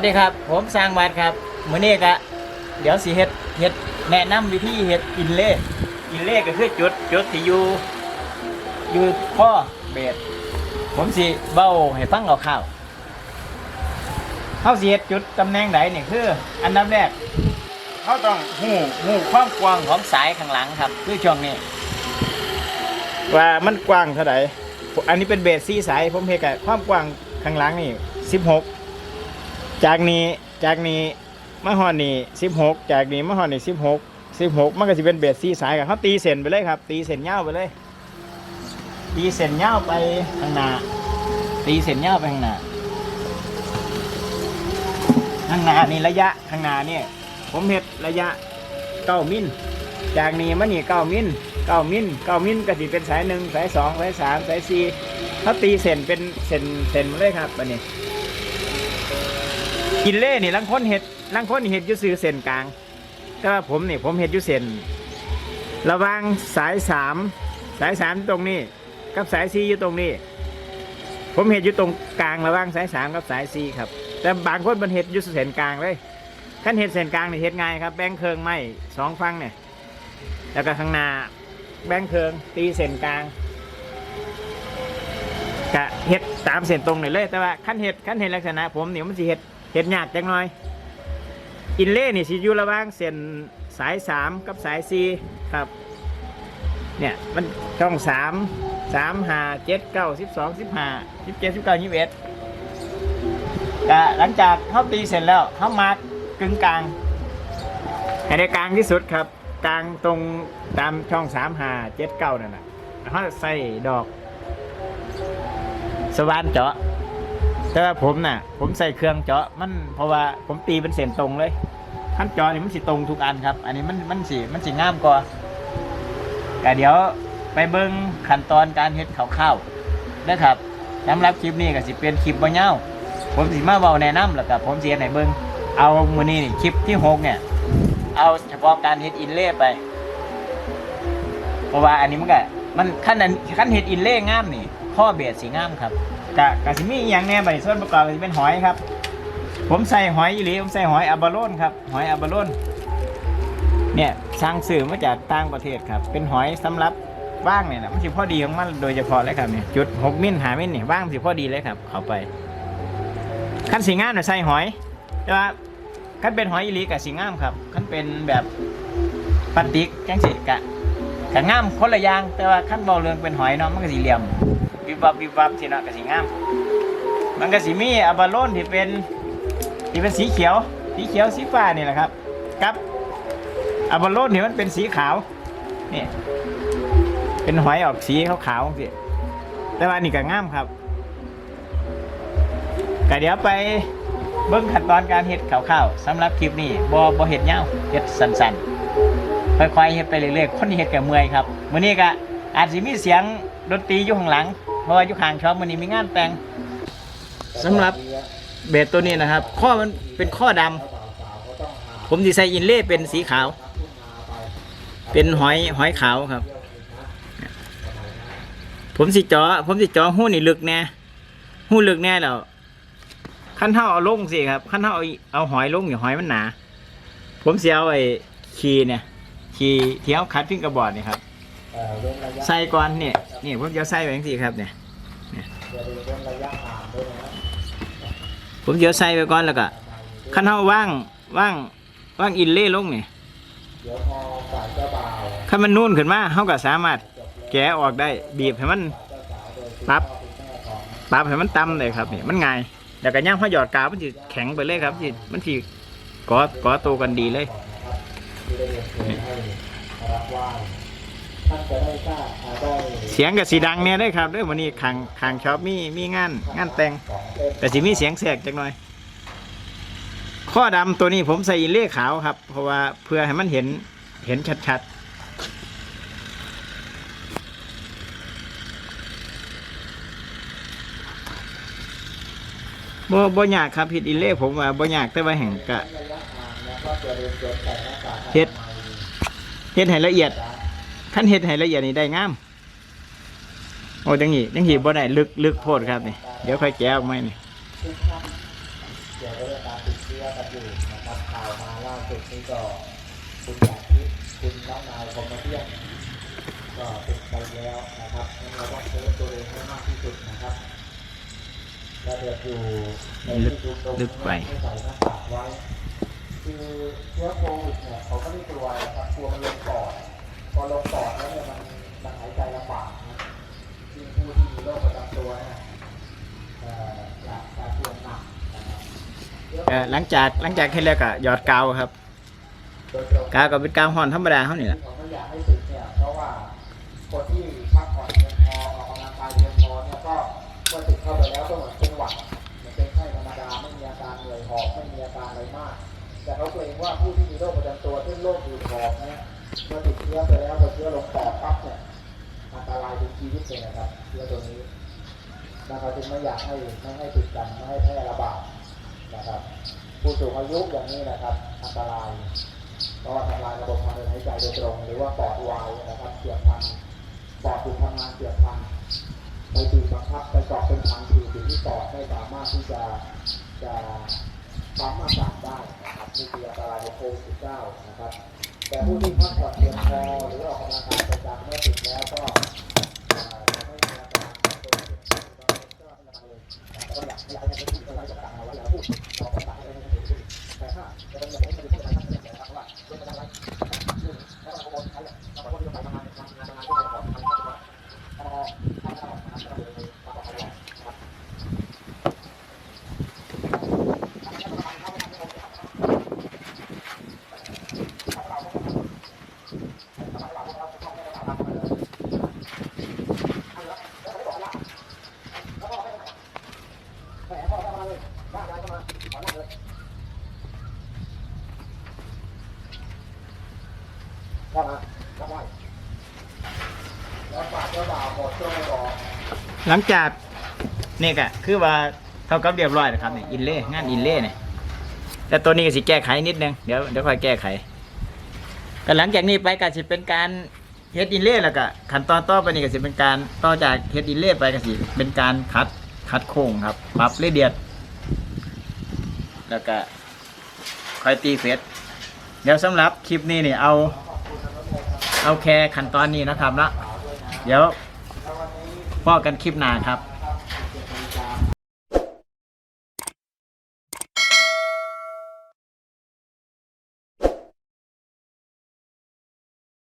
วัสดีครับ ผมสร้างวัดครับมื้อนี้ก็เดี๋ยวสิเฮ็ดเฮ็ดแนะนำวิธีเฮ็ดอินเล่อินเล่ก็คือจุดจุดที่อยู่อยู่ข้อเบสผมสิเบ้าให้ฟังเอาข้าวๆเฮาสิเฮ็ดจุดตำแหน่งใดนี่คือ อันดับแรกเฮาต้องฮู้ฮู้ความกว้างของสายข้างหลังครับคือช่วงนี้ ว่ามันกว้างเท่าไหร่อันนี้เป็นเบสซี่สายผมเฮ็ดกับความกว้างข้างหลังนี่16 จากนี้จากนี้มาฮอดนี่16จากนี้มาฮอดนี่16 16มันก็สิเป็นเบสซี่สายกับเขาตีเส้นไปเลยครับ ตีเส้นยาวไปเลย ตีเส้นยาวไปข้างหน้าตีเส้นยาวไปข้างหน้าข้างหน้านี่ระยะข้างหน้านี่ผมเฮ็ดระยะ9มิลจากนี้มานี่9มิล9มิล9มิลก็สิเป็นสายหนึ่งสายสองสายสามสายสี่เขาตีเส้นเป็นเส้นเส้นเลยครับอันนี้ กินเล่นี่ลังคนเห็ดลังคนเห็ดยุซื้อเส้นกลาง แต่ว่าผมนี่ผมเห็ดยุเส้นระวางสายสามสายสามตรงนี้ กับสายสี่อยู่ตรงนี้ ผมเห็ดอยู่ตรงกลางระวางสายสามกับสายสี่ครับ แต่บางคนมันเห็ดยุเส้นกลางเลยขั้นเห็ดเส้นกลางนี่เห็ดง่ายครับแบ่งเคืองไม้สองฟังเนี่ยแล้วก็ข้างหน้าแบ่งเคืองตีเส้นกลางกะเห็ดตามเส้นตรงนี่เลยแต่ว่าขั้นเห็ดขั้นเห็ดลักษณะผมเนี่ยมันสิเห็ด เห็ดยากจังหน่อย อินเล่นี่สิอยู่ระหว่างเส้นสายสามกับสายสี่ครับ เนี่ยมันช่องสามสามห้าเจ็ดเก้าสิบสองสิบห้าสิบเจ็ดสิบเก้ายี่สิบเอ็ดก็หลังจากเขาตีเสร็จแล้วเขามาร์กกึ่งกลางให้ได้กลางที่สุดครับ กลางตรงตามช่องสามห้าเจ็ดเก้านั่นแหละเขาใส่ดอก สว่านเจาะ แต่ว่าผมน่ะ ผมใส่เครื่องเจาะมันเพราะว่าผมตีเป็นเส้นตรงเลยขั้นเจาะนี่มันสิตรงทุกอันครับ อันนี้มันมันสิมันสิงามกว่าแต่เดี๋ยวไปเบิ้งขั้นตอนการเฮ็ดข้าวๆนะครับสำหรับคลิปนี้ก็สิเป็นคลิปบ่ยาผมสิมาเว้าแนะนำแล้วก็ผมเฮ็ดให้เบิ้งเอามือนี้นี่คลิปที่หกเนี่ย เอาเฉพาะการเฮ็ดอินเล่ไป เพราะว่าอันนี้มันก็มันขั้นอันขั้นเฮ็ดอินเล่งามนี่ข้อเบสสีงามครับ กะกะสิมีอหย่างแน่ใบดนี้ส่วนประกอบก็สิเป็นหอยครับ ผมใส่หอยอีหลีผมใส่หอยอับบาโลนครับหอยอับบาโลนเนี่ยสร้างสื่อมาจากต่างประเทศครับ เป็นหอยสำหรับว่างเนี่ยนะมันสิพอดีของมันโดยเฉพาะเลยครับเนี่ยจุดหกมิลหามิลเนี่ยว่างสิพอดีเลยครับ เข้าไปขั้นสีงามเนี่ยใส่หอยแต่ว่าขั้นเป็นหอยอีหลีกับสีงามครับขั้นเป็นแบบปลาติกแกงสร็จกะกะงามคนละอย่างแต่ว่าขั้นเบาเรืองเป็นหอยเนาะมันก็สีเหลี่ยม วิบวับวิบวับสิเนาะก็สีงาม มันก็สีมีอะบาโลนที่เป็นที่เป็นสีเขียว สีเขียวสีฟ้านี่แหละครับกับอะบาโลนที่มันเป็นสีขาวนี่เป็นหอยออกสีขาวๆสิแต่ว่านี่ก็งามครับก็เดี๋ยวไปเบิ้งขั้นตอนการเฮ็ดข้าวๆสำหรับคลิปนี้บ่บ่เฮ็ดยาเฮ็ดสั้นๆค่อยๆเฮ็ดไปเรื่อยๆคนเฮ็ดก็เมื่อยครับมื้อนี้ก็อาจสิมีเสียงดนตรีอยู่ข้างหลังเพราะว่าอยู่ข้างชอบมันนี้มีงานแต่งสำหรับเบสตัวนี้นะครับ ข้อมันเป็นข้อดำผมดีไซน์อินเล่เป็นสีขาว เป็นหอยหอยขาวครับ ผมสิจาะผมสิจาะหู้นี่ลึกแน่หู้ลึกแน่แล้วขั้นเท่าเอาลงสิครับขั้นเท่าเอาเอาหอยลงอยู่หอยมันหนา ผมเสียเอาไอ้คีเนี่ยคีเที่เอาคัดฟิ้งกระบอกนี่ครับ เอ่อเว้นระยะใส่ก่อนเนี่ยนี่ผมจะใส่ไว้จังซี่ครับเนี่ยอย่าลืมเว้นระยะห่างด้วยนะผมจะใส่ไปก่อนแล้วก็ขั้นเท้าว่างว่างว่างอินเล่ลงนี่เดี๋ยวพอฝ่ายเจ้าบ่าวขั้นมันนุ่นขึ้นมาเขาก็สามารถแกะออกได้บีบให้มันเจ้าสาวโดยปั๊บคุณแม่ของปรับให้มันต่ำเลยครับนี่มันง่ายแล้วก็ย่างพอหยอดกาวมันจะแข็งไปเลยครับสิมันสิก่อก่อตัวกันดีเลย ที่ได้เรียนเชิญให้รับไหว้ ท่านจะได้ทราบอ่าได้เสียงกับสีดังเนี่ยได้ครับเด้วยวันนี้ขางขางชอบมีมีงานงานแต่งของเล่นแต่สิมีเสียงแสกจังหน่อย ข้อดำตัวนี้ผมใส่อินเล่ขาวครับ เพราะว่าเพื่อให้มันเห็นเห็นชัดๆบ่บ่ยากครับเฮ็ดอินเล่ผมว่าบ่ยากแต่ว่าแห่งกะระยะห่างแล้วก็จะเรียนเชิญใส่หน้ากากเฮ็ดเฮ็ดให้ละเอียด ขั้นเฮ็ดให้ละเอียดนี่ได้งาม โอ้จังนี้จังนี้บ่ได้ลึกลึกโพดครับนี่ เดี๋ยวค่อยแกะออกมานี่ทุกท่านเกี่ยวกับเรื่องการศึกชื้อกันอยู่นะครับข่าวมาล่าสุดนี้ก็คุณอยากทิพย์คุณน้องนายคอมเมเดี้ก็ติดไปแล้วนะครับงั้นเราต้องเซฟตัวเองให้มากที่สุดนะครับและเดือดอยู่ในที่ชุมนุมลึกไปให้ใส่หน้ากากไว้คือเชื้อโควิดเนี่ยเขาก็ไม่กลัวนะครับ เชื้อโคเอ่อวิดหลังจากหลังจากเฮ็ดแล้วก็หยอดกาวครับโดยตรงกาวก็เป็นกาวห่อนธรรมดาเฮานี่แหละที่ผมไม่อยากให้ติดเนี่ยเพราะว่าคนที่พักผ่อนเพียงพอออกกำลังกายเพียงพอเนี่ยก็เมื่อติดเข้าไปแล้วก็เหมือนเป็นหวัดเหมือนเป็นไข้ธรรมดาไม่มีอาการเหนื่อยหอบไม่มีอาการอะไรมาก แต่เขาเกรงว่าผู้ที่มีโรคประจำตัวเช่นโรคหืดหอบเนี่ยเมื่อติดเชื้อไปแล้วพอเชื้อลงปอดปั๊บเนี่ยอันตรายถึงชีวิตเลยนะครับเชื้อตัวนี้นะครับจึงไม่อยากให้ไม่ให้ติดกันไม่ให้แพร่ระบาด นะครับผู้สูงอายุอย่างนี้นะครับอันตรายเพราะว่าทำลายระบบทางเดินหายใจโดยตรง หรือว่าปอดวายนะครับเสียบพันปอดถูกทำงานเสียบพันไปบีบบังคับไปเกาะเป็นพันธุ์อยู่ที่ปอดไม่สามารถที่จะจะปั๊มอากาศได้นะครับนี่คืออันตรายของโควิด19นะครับ แต่ผู้ที่พักผ่อนเพียงพอหรือออกกำลังกายประจำเมื่อติดแล้วก็เอ่อจะไม่มีอาการเป็นติดก็ไม่มีอาการเลยแต่ก็อยากอยากให้เป็นผู้ที่ไว้กับการเอาไว้อย่าพูดออกกำลังกายให้เป็นผู้แต่ถ้าจะเป็นอย่างนี้จะเป็นผู้ที่ทำงานเพราะว่าเรื่องมันอะไรแล้วก็คนใช้แหละแล้วก็คนที่ทำงานทำงานทำงานที่เราขอทำงานที่เราทำงานทำงานทำงานทำงานทำงานทำงานครับ เข้ามาเข้ามาแล้วฝากเจ้าบ่าว หลังจากนี่ก็คือว่าเท่ากับเรียบร้อยนะครับเนี่ยอินเล่งานอินเล่เนี่ยแต่ตัวนี้ก็สิแก้ไขนิดนึงเดี๋ยวเดี๋ยวค่อยแก้ไขก็หลังจากนี้ไปก็สิเป็นการเฮ็ดอินเล่แล้วก็ขั้นตอนต่อไปนี่ก็สิเป็นการต่อจากเฮ็ดอินเล่ไปก็สิเป็นการคัดคัดโค้งครับปรับละเอียด แล้วก็ค่อยตีเฟสเดี๋ยวสำหรับคลิปนี้เนี่ยเอา เอาแค่ขั้นตอนนี้นะครับนะเดี๋ยวพ่อกันคลิปหน้าครับ